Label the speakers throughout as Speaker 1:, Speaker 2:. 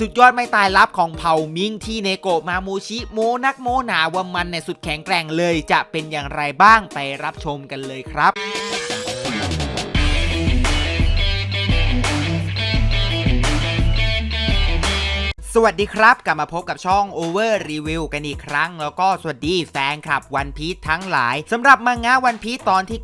Speaker 1: สุดยอดไม่ตายลับของเผ่ามิงที่เนโกะมามูชิโมนักโมหนาว่ามันในสุดแข็งแกร่งเลยจะเป็นอย่างไรบ้างไปรับชมกันเลยครับ สวัสดีครับ กลับมาพบกับช่อง Over Review กันอีกครั้ง แล้วก็สวัสดีแฟนคลับวันพี e ทั้งหลายสำหรับมังงะวันพี e ตอนที่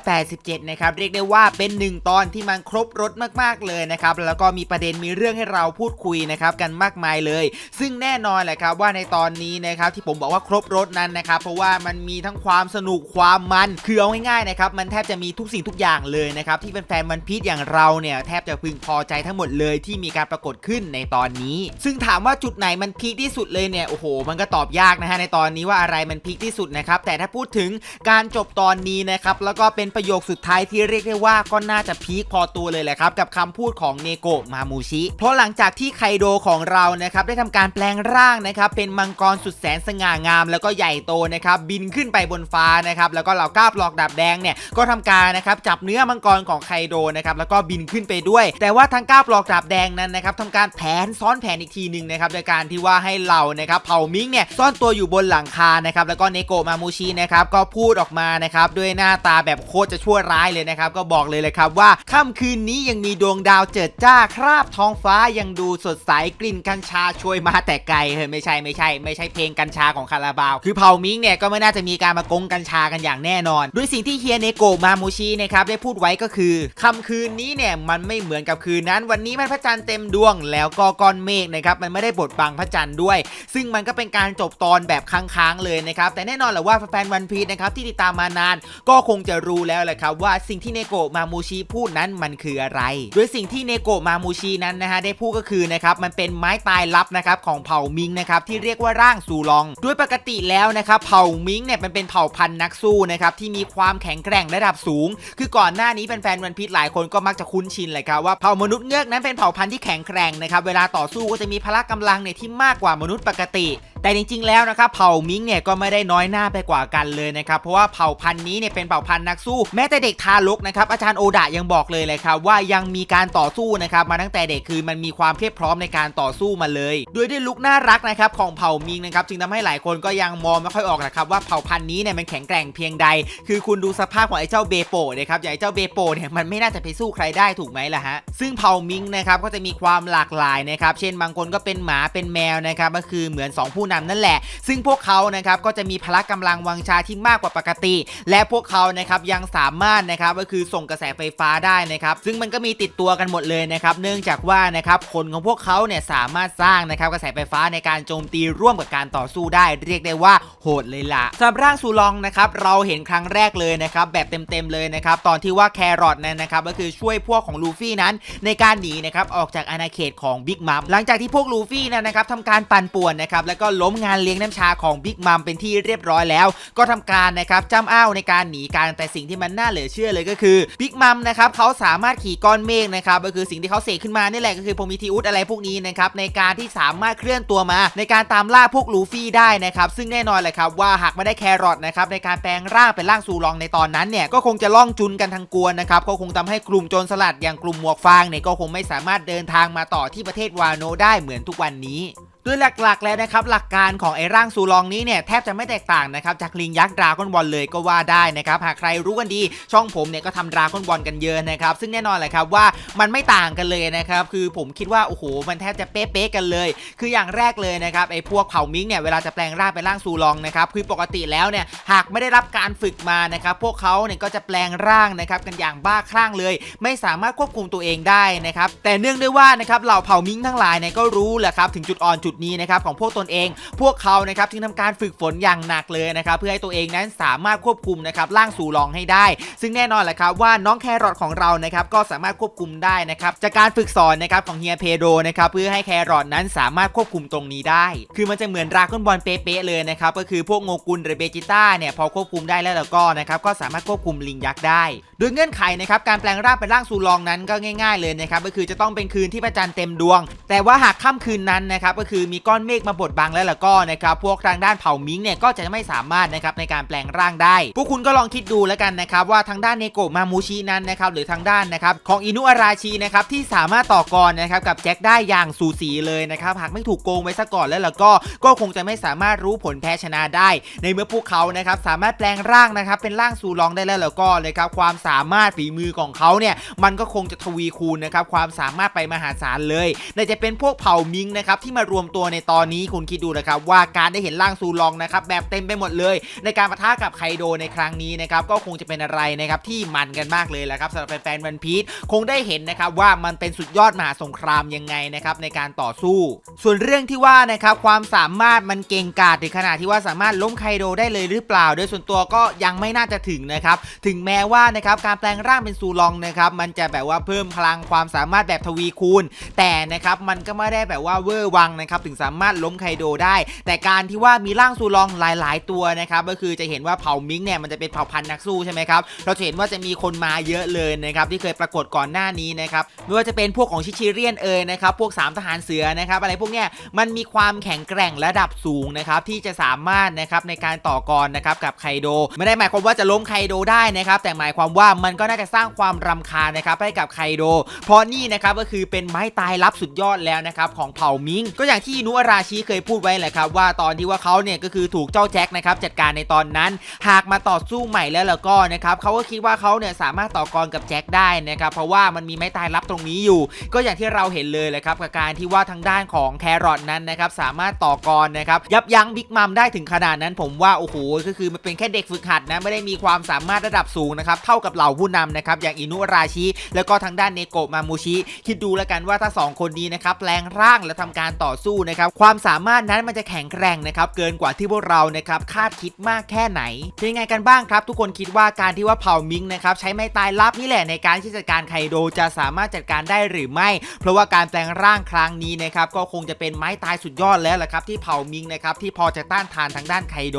Speaker 1: 987 นะครับ เรียกได้ว่าเป็นหนึ่งตอนที่มันครบรถมากๆเลยนะครับ แล้วก็มีประเด็นมีเรื่องให้เราพูดคุยนะครับกันมากมายเลย ซึ่งแน่นอนแหละครับว่าในตอนนี้นะครับที่ผมบอกว่าครบรถนั้นนะครับ เพราะว่ามันมีทั้งความสนุกความมันคือเอาง่ายๆนะครับมันแทบจะมีทุกสิ่งทุกอย่างเลยนะครับที่เป็นแฟนวันพี e อย่างเราเนี่ยแทบจะพึงพอใจทั้งหมดเลยที่มีการปรากฏขึ้นในตอนนี้ซึ่งถามว่าจุดไหนมันพีคที่สุดเลยเนี่ยโอ้โห มันก็ตอบยากนะฮะในตอนนี้ว่าอะไรมันพีคที่สุดนะครับแต่ถ้าพูดถึงการจบตอนนี้นะครับแล้วก็เป็นประโยคสุดท้ายที่เรียกได้ว่าก็น่าจะพีคพอตัวเลยแหละครับกับคำพูดของเนโกะมามูชิ เพราะหลังจากที่ไคโดของเรานะครับได้ทำการแปลงร่างนะครับเป็นมังกรสุดแสนสง่างาม แล้วก็ใหญ่โตนะครับบินขึ้นไปบนฟ้านะครับแล้วก็เหล่าก้าบหลอกดาบแดงเนี่ยก็ทำการนะครับจับเนื้อมังกรของไคโดนะครับแล้วก็บินขึ้นไปด้วย แต่ว่าทางก้าบหลอกดาบแดงนั้นนะครับทำการแผนซ้อนแผนอีกทีหนึ่งนะครับโดยการที่ว่าให้เรานะครับเผ่ามิงเนี่ยซ่อนตัวอยู่บนหลังคานะครับแล้วก็เนโกะมามูชินะครับก็พูดออกมานะครับด้วยหน้าตาแบบโคตรจะชั่วร้ายเลยนะครับก็บอกเลยเลยครับว่าค่ำคืนนี้ยังมีดวงดาวเจิดจ้าคราบท้องฟ้ายังดูสดใสกลิ่นกัญชาช่วยมาแต่ไกลเฮ้ยไม่ใช่ไม่ใช่ ไม่ใช่เพลงกัญชาของคาราบาว คือเผ่ามิงเนี่ยก็ไม่น่าจะมีการมากงกัญชากันอย่างแน่นอนด้วยสิ่งที่เฮียเนโกะมามูชินะครับได้พูดไว้ก็คือ ค่ำคืนนี้เนี่ยมันไม่เหมือนกับคืนนั้น วันนี้มันพระจันทร์เต็มดวงแล้วก็ก้อนเมฆนะครับมันไม่ได้บดบังพระจันทร์ด้วย ซึ่งมันก็เป็นการจบตอนแบบค้างๆเลยนะครับแต่แน่นอนแหละว่าแฟนวันพีชนะครับที่ติดตามมานาน ก็คงจะรู้แล้วแหละครับว่าสิ่งที่เนโกะมามูชิพูดนั้นมันคืออะไร โดยสิ่งที่เนโกะมามูชินั้นนะฮะได้พูดก็คือนะครับมันเป็นไม้ตายลับนะครับของเผ่ามิงนะครับที่เรียกว่าร่างซูลองด้วยปกติแล้วนะครับเผ่ามิงเนี่ยมันเป็นเผ่าพันธุ์นักสู้นะครับที่มีความแข็งแกร่งระดับสูง คือก่อนหน้านี้แฟนๆวันพีชหลายคนก็มักจะคุ้นชินเลยครับว่าเผ่ามนุษย์เงือกนั้นเป็นเผ่าพันธุ์ที่แข็งแกร่งนะครับเวลาต่อสู้ก็จะมีพละกำลังเนี่ยที่มากกว่ามนุษย์ปกติ แต่จริงๆแล้วนะครับเผ่ามิงเนี่ยก็ไม่ได้น้อยหน้าไปกว่ากันเลยนะครับเพราะว่าเผ่าพันธุ์นี้เนี่ยเป็นเผ่าพันธุ์นักสู้ แม้แต่เด็กทารกนะครับอาจารย์โอดะยังบอกเลยเลยครับว่ายังมีการต่อสู้นะครับมาตั้งแต่เด็กคือมันมีความเพียบพร้อมในการต่อสู้มาเลยด้วยด้วยลุคน่ารักนะครับของเผ่ามิงนะครับจึงทำให้หลายคนก็ยังมองไม่ค่อยออกนะครับว่าเผ่าพันธุ์นี้เนี่ยมันแข็งแกร่งเพียงใด คือคุณดูสภาพของไอ้เจ้าเบโปนะครับอย่างไอ้เจ้าเบโปเนี่ยมันไม่น่าจะไปสู้ใครได้ถูกไหมล่ะฮะซึ่งเผ่ามิงนะครับก็จะมีความหลากหลายนะครับเช่นบางคนก็เป็นหมาเป็นแมวนะครับก็คือเหมือนสองผู้นำนั่นแหละ ซึ่งพวกเขานะครับก็จะมีพละกำลังวังชาที่มากกว่าปกติ และพวกเขานะครับยังสามารถนะครับก็คือส่งกระแสไฟฟ้าได้นะครับซึ่งมันก็มีติดตัวกันหมดเลยนะครับเนื่องจากว่านะครับคนของพวกเขาเนี่ยสามารถสร้างนะครับกระแสไฟฟ้าในการโจมตีร่วมกับการต่อสู้ได้ เรียกได้ว่าโหดเลยล่ะสำหรับร่างซูลองนะครับเราเห็นครั้งแรกเลยนะครับแบบเต็มๆเลยนะครับตอนที่ว่าแครอทนั้นนะครับก็คือช่วยพวกของลูฟี่นั้นในการหนีนะครับออกจากอาณาเขตของบิ๊กมัมหลังจากที่พวกลูฟี่นั้นนะครับทำการปั่นป่วนนะครับแล้วก็ล้มงานเลี้ยงน้ำชาของบิ๊กมัมเป็นที่เรียบร้อยแล้ว ก็ทำการนะครับจ้ำอ้าวในการหนีการแต่สิ่งที่มันน่าเหลือเชื่อเลยก็คือบิ๊กมัมนะครับเขาสามารถขี่ก้อนเมฆนะครับก็คือสิ่งที่เขาเสกขึ้นมานี่แหละก็คือโพมิทิอุสอะไรพวกนี้นะครับในการที่สามารถเคลื่อนตัวมา ในการตามล่าพวกลูฟี่ได้นะครับซึ่งแน่นอนเลยครับว่าหากไม่ได้แครอทนะครับในการแปลงร่างเป็นร่างซูลองในตอนนั้นเนี่ยก็คงจะล่องจุนกันทางกวนนะครับก็คงทำให้กลุ่มโจรสลัดอย่างกลุ่มหมวกฟางเนี่ยก็คงไม่สามารถเดินทางมาต่อที่ประเทศวาโนได้เหมือนทุกวันนี้ ด้วยหลักๆแล้วนะครับหลักการของไอ้ร่างซูลองนี้เนี่ยแทบจะไม่แตกต่างนะครับจากลิงยักษ์ดราก้อนบอลเลยก็ว่าได้นะครับหากใครรู้กันดีช่องผมเนี่ยก็ทำดราก้อนบอลกันเยอะนะครับซึ่งแน่นอนแหละครับว่ามันไม่ต่างกันเลยนะครับคือผมคิดว่าโอ้โหมันแทบจะเป๊ะๆกันเลย คืออย่างแรกเลยนะครับไอ้พวกเผ่ามิงเนี่ยเวลาจะแปลงร่างเป็นร่างซูลองนะครับคือปกติแล้วเนี่ยหากไม่ได้รับการฝึกมานะครับพวกเขาเนี่ยก็จะแปลงร่างนะครับกันอย่างบ้าคลั่งเลย ไม่สามารถควบคุมตัวเองได้นะครับแต่เนื่องด้วยว่านะครับเหล่าเผ่ามิงทั้งหลายเนี่ยก็รู้แหละครับถึงจุดอ่อนจุดนี้นะครับของพวกตนเอง พวกเขานะครับจึงทำการฝึกฝนอย่างหนักเลยนะครับเพื่อให้ตัวเองนั้นสามารถควบคุมนะครับร่างสู่ลองให้ได้ ซึ่งแน่นอนแหละครับว่าน้องแครอทของเรานะครับก็สามารถควบคุมได้นะครับจากการฝึกสอนนะครับของเฮียเพโดนะครับเพื่อให้แครอทนั้นสามารถควบคุมตรงนี้ได้ คือมันจะเหมือนดราก้อนบอลเป๊ะเลยนะครับก็คือพวกโงกุลหรือเบจิต้าเนี่ยพอควบคุมได้แล้วแล้วก็นะครับก็สามารถควบคุมลิงยักษ์ได้ โดยเงื่อนไขนะครับการแปลงร่างเป็นร่างซูลองนั้นก็ง่าย ๆเลยนะครับก็คือจะต้องเป็นคืนที่พระจันทร์เต็มดวง แต่ว่าหากค่ำคืนนั้นนะครับก็คือคือมีก้อนเมฆมาบดบังแล้วล่ะก็นะครับพวกทางด้านเผ่ามิงเนี่ยก็จะไม่สามารถนะครับในการแปลงร่างได้ พวกคุณก็ลองคิดดูแล้วกันนะครับว่าทางด้านเนโกะมามูชินั้นนะครับหรือทางด้านนะครับของอินุอาราชินะครับที่สามารถต่อกรนะครับกับแจ็คได้อย่างสูสีเลยนะครับหากไม่ถูกโกงไว้ซะก่อนแล้วล่ะก็ก็คงจะไม่สามารถรู้ผลแพ้ชนะได้ ในเมื่อพวกเขานะครับสามารถแปลงร่างนะครับเป็นร่างซูลองได้แล้วแล้วก็นะครับความสามารถฝีมือของเขาเนี่ยมันก็คงจะทวีคูณนะครับความสามารถไปมหาศาลเลยในจะเป็นพวกเผ่ามิงนะครับที่มารวมตัวในตอนนี้คุณคิดดูนะครับว่าการได้เห็นร่างซูลองนะครับแบบเต็มไปหมดเลย ในการปะทะกับไคโดในครั้งนี้นะครับก็คงจะเป็นอะไรนะครับที่มันกันมากเลยแหละครับสำหรับแฟนๆวันพีชคงได้เห็นนะครับว่ามันเป็นสุดยอดมหาสงครามยังไงนะครับในการต่อสู้ ส่วนเรื่องที่ว่านะครับความสามารถมันเก่งกาจถึงขนาดที่ว่าสามารถล้มไคโดได้เลยหรือเปล่า โดยส่วนตัวก็ยังไม่น่าจะถึงนะครับถึงแม้ว่านะครับการแปลงร่างเป็นซูลองนะครับมันจะแบบว่าเพิ่มพลังความสามารถแบบทวีคูณ แต่นะครับมันก็ไม่ได้แบบว่าเวอร์วังนะครับถึงสามารถล้มไคโดได้ แต่การที่ว่ามีร่างซูลองหลาย ๆ ตัวนะครับก็คือจะเห็นว่าเผ่ามิงเนี่ยมันจะเป็นเผ่าพันธุ์นักสู้ใช่ไหมครับเราจะเห็นว่าจะมีคนมาเยอะเลยนะครับที่เคยปรากฏก่อนหน้านี้นะครับไม่ว่าจะเป็นพวกของชิชิเรียนเอยนะครับพวกสามทหารเสือนะครับอะไรพวกเนี้ยมันมีความแข็งแกร่งระดับสูงนะครับที่จะสามารถนะครับในการต่อกรนะครับกับไคโด ไม่ได้หมายความว่าจะล้มไคโดได้นะครับแต่หมายความว่ามันก็น่าจะสร้างความรำคาญนะครับให้กับไคโด เพราะนี่นะครับก็คือเป็นไม้ตายลับสุดยอดแล้วนะครับของเผ่ามิงก็อย่างที่นุอาราชิเคยพูดไว้แหละครับว่าตอนที่ว่าเขาเนี่ยก็คือถูกเจ้าแจ็คนะครับจัดการในตอนนั้น หากมาต่อสู้ใหม่แล้วแล้วก็นะครับเขาก็คิดว่าเขาเนี่ยสามารถต่อกรกับแจ็คได้นะครับเพราะว่ามันมีไม้ตายลับตรงนี้อยู่ ก็อย่างที่เราเห็นเลยแหละครับกับการที่ว่าทางด้านของแครอทนั้นนะครับสามารถต่อกรนะครับยับยั้งบิ๊กมัมได้ถึงขนาดนั้น ผมว่าโอ้โหก็คือมันเป็นแค่เด็กฝึกหัดนะไม่ได้มีความสามารถระดับสูงนะครับเท่ากับเหล่าผู้นำนะครับอย่างอินุอาราชิแล้วก็ทางด้านเนโกะมามูชิคิดดูแล้วกันว่าถ้า 2 คนนี้นะครับแปลงร่างและทำการต่อสู้นะครับความสามารถนั้นมันจะแข็งแกร่งนะครับเกินกว่าที่พวกเรานะครับคาดคิดมากแค่ไหนเป็นยังไงกันบ้างครับ ทุกคนคิดว่าการที่ว่าเผ่ามิงนะครับใช้ไม้ตายลับนี่แหละในการที่จัดการไคโดจะสามารถจัดการได้หรือไม่ เพราะว่าการแปลงร่างครั้งนี้นะครับก็คงจะเป็นไม้ตายสุดยอดแล้วแหละครับที่เผ่ามิงนะครับที่พอจะต้านทานทางด้านไคโด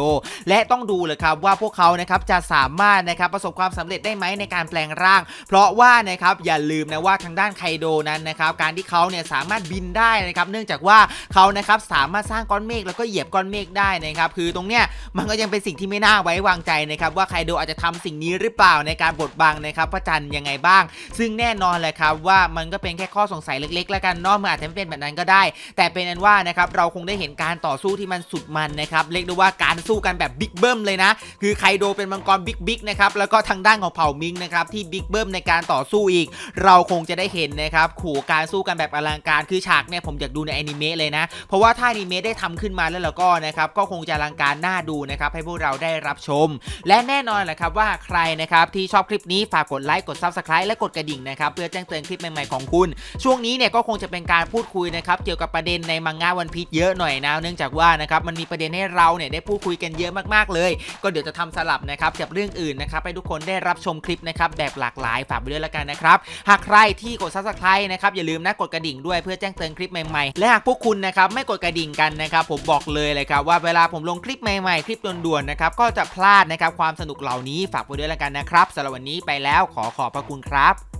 Speaker 1: และต้องดูเลยครับว่าพวกเขานะครับจะสามารถนะครับประสบความสำเร็จได้ไหมในการแปลงร่าง เพราะว่านะครับอย่าลืมนะว่าทางด้านไคโดนั้นนะครับการที่เขาเนี่ยสามารถบินได้นะครับเนื่องจากว่าเขานะครับสามารถสร้างก้อนเมฆแล้วก็เหยียบก้อนเมฆได้นะครับคือตรงเนี้ยมันก็ยังเป็นสิ่งที่ไม่น่าไว้วางใจนะครับว่าไคโดอาจจะทำสิ่งนี้หรือเปล่าในการบดบังนะครับพระจันทร์ยังไงบ้าง ซึ่งแน่นอนแหละครับว่ามันก็เป็นแค่ข้อสงสัยเล็กๆ แล้วกันเนอกมันอาจจะไม่เป็นแบบนั้นก็ได้ แต่เป็นอันว่านะครับเราคงได้เห็นการต่อสู้ที่มันสุดมันนะครับเรียกได้ว่าการสู้กันแบบบิ๊กเบิ้มเลยนะ คือไคโดเป็นมังกรบิ๊กบิ๊กนะครับแล้วก็ทางด้านของเผ่ามิงนะครับที่บิ๊กเบิ้มในการต่อสู้อีก เราคงจะได้เห็นนะครับขู่การสู้กันแบบอลังการคือฉากเนี่ยผมอยากดูในแอนิเมะเลยนะ เพราะว่าถ้าอนิเมะได้ทำขึ้นมาแล้วแล้วก็นะครับก็คงจะลังการน่าดูนะครับให้พวกเราได้รับชม และแน่นอนแหละครับว่าใครนะครับที่ชอบคลิปนี้ฝากกดไลค์กด Subscribe และกดกระดิ่งนะครับเพื่อแจ้งเตือนคลิปใหม่ๆของคุณ ช่วงนี้เนี่ยก็คงจะเป็นการพูดคุยนะครับเกี่ยวกับประเด็นในมังงะวันพีชเยอะหน่อยนะเนื่องจากว่านะครับมันมีประเด็นให้เราเนี่ยได้พูดคุยกันเยอะมากๆเลย ก็เดี๋ยวจะทำสลับนะครับกับเรื่องอื่นนะครับให้ทุกคนได้รับชมคลิปนะครับแบบหลากหลายฝากไปด้วยละกันนะครับหากใครที่กด Subscribe นะครับอย่าลืมนะกดกระดิ่งด้วยเพื่อแจ้งเตือนคลิปใหม่ๆและหากพวกคุณนะครับไม่กดกระดิ่งกันนะครับผมบอกเลยเลยครับว่าเวลาผมลงคลิปใหม่ๆ คลิปด่วนๆนะครับก็จะพลาดนะครับความสนุกเหล่านี้ฝากไว้ด้วยแล้วกันนะครับสำหรับวันนี้ไปแล้วขอขอบพระคุณครับ